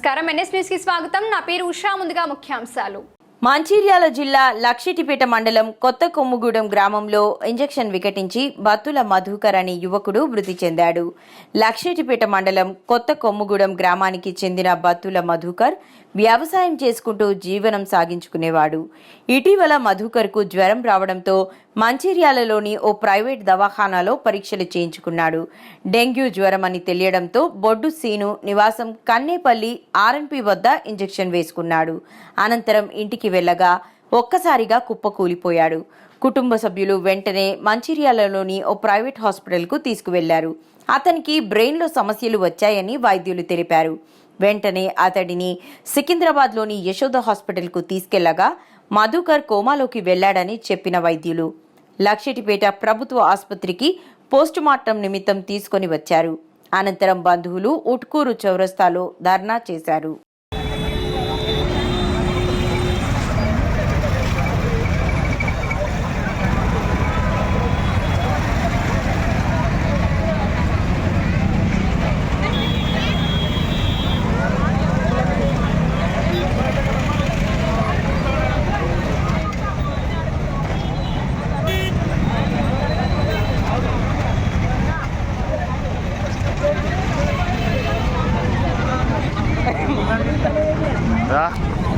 నమస్కారం. ఎన్ఎస్ న్యూస్కి స్వాగతం. నా పేరు ఉషా. ముందుగా ముఖ్యాంశాలు. మంచిర్యాల జిల్లా లక్షిటిపేట మండలం కొత్త కొమ్ముగూడెం గ్రామంలో ఇంజెక్షన్ వికటించి బత్తుల మధుకర్ అనే యువకుడు మృతి చెందాడు. లక్షిటిపేట మండలం కొత్త కొమ్ముగూడెం గ్రామానికి చెందిన బత్తుల మధుకర్ వ్యవసాయం చేసుకుంటూ జీవనం సాగించుకునేవాడు. ఇటీవల మధుకర్కు జ్వరం రావడంతో మంచిర్యాలలోని ఓ ప్రైవేట్ దవాఖానాలో పరీక్షలు చేయించుకున్నాడు. డెంగ్యూ జ్వరం అని తెలియడంతో బొడ్డు సీను నివాసం కన్నేపల్లి ఆర్ఎన్పి వద్ద ఇంజెక్షన్ వేసుకున్నాడు. అనంతరం ఇంటికి వెళ్ళగా ఒక్కసారిగా కుప్పకూలిపోయాడు కుటుంబ సభ్యులు వెంటనే మంచిర్యాలలోని ఓ ప్రైవేట్ హాస్పిటల్కు తీసుకువెళ్ళారు. అతనికి బ్రెయిన్లో సమస్యలు వచ్చాయని వైద్యులు తెలిపారు. వెంటనే అతడిని సికింద్రాబాద్లోని యశోద హాస్పిటల్కు తీసుకెళ్ళగా మధుకర్ కోమాలోకి వెళ్ళాడని చెప్పిన వైద్యులు. లక్షటిపేట ప్రభుత్వ ఆసుపత్రికి పోస్టుమార్టం నిమిత్తం తీసుకొని వచ్చారు. అనంతరం బంధువులు ఉట్కూరు చౌరస్తాలో ధర్నా చేశారు.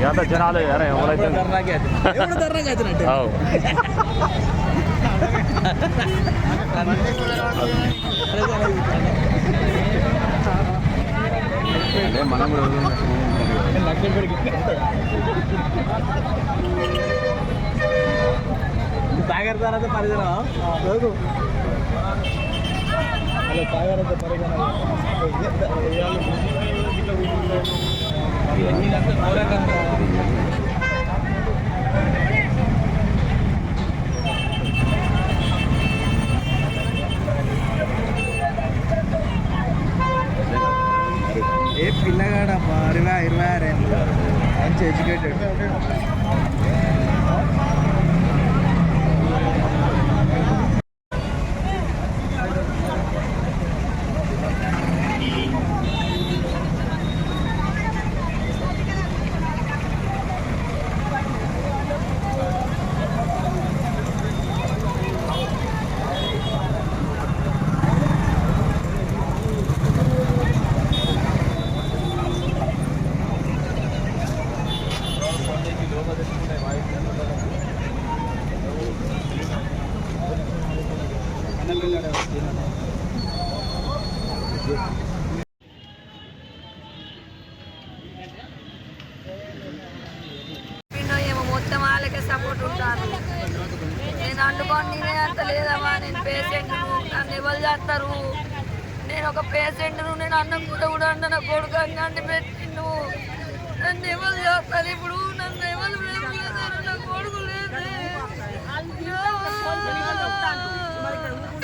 ज़्यादा जना ले यार हमारा इतना डरना क्या है ये डरना क्या है इतना हां ಅದೇ ಮನ ತಾಗಿರ್ತಾರಂತ ಪರಿಜನ ಹೌದು ಅಲ್ಲ ತಾಗಿರಂತ ಪರಿಜನ ఏ పిల్లగాడమ్మా? ఇరవై ఇరవై ఆరేళ్ళు మంచి ఎడ్యుకేటెడ్. ఏమో మొత్తం వాళ్ళకే సపోర్ట్ ఉంటాను నేను అండుకోండి నేనే అంత లేదమ్మా నేను పేషెంట్ నన్ను ఎవరు చేస్తారు? నేను ఒక పేషెంట్ను నేను అన్నం కూడా కూడా అన్న నా కొడుకు అంగంటి పెట్టిండు. నన్ను ఎవరు చేస్తారు? ఇప్పుడు నన్ను ఎవరు కొడుకు లేదు. 的。